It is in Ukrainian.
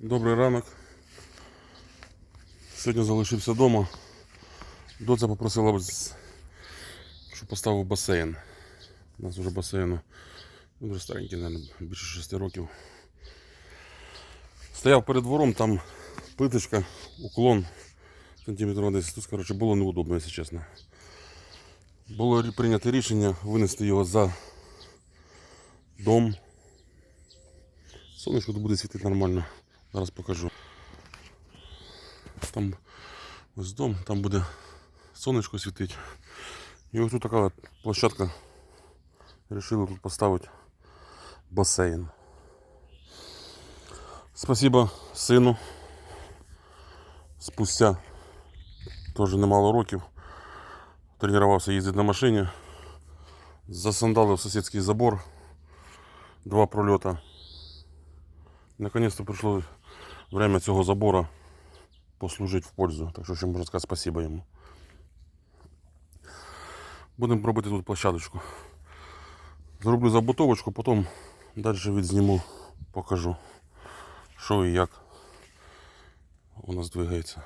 Добрий ранок. Сьогодні залишився вдома. Доця попросила, щоб поставив басейн. У нас вже басейну він вже старенький, мабуть, більше 6 років. Стояв перед двором, там плиточка, уклон сантиметрів 10. Тут, коротше, було неудобно, якщо чесно. Було прийнято рішення винести його за дом. Сонечко буде світити нормально. Зараз покажу. Там ось дом, там буде сонечко світити. І ось тут така от площадка. Решили тут поставити басейн. Спасибо сину. Спустя теж немало років. Тренувався їздити на машині. Засандалив сусідський забор. Два прольота. Наконец-то пришло время цього забора послужить в пользу. Так що ще можна сказати спасибо йому. Будемо робити тут площадочку. Зроблю забутовочку, потім далі відзніму, покажу, що і як у нас двигається.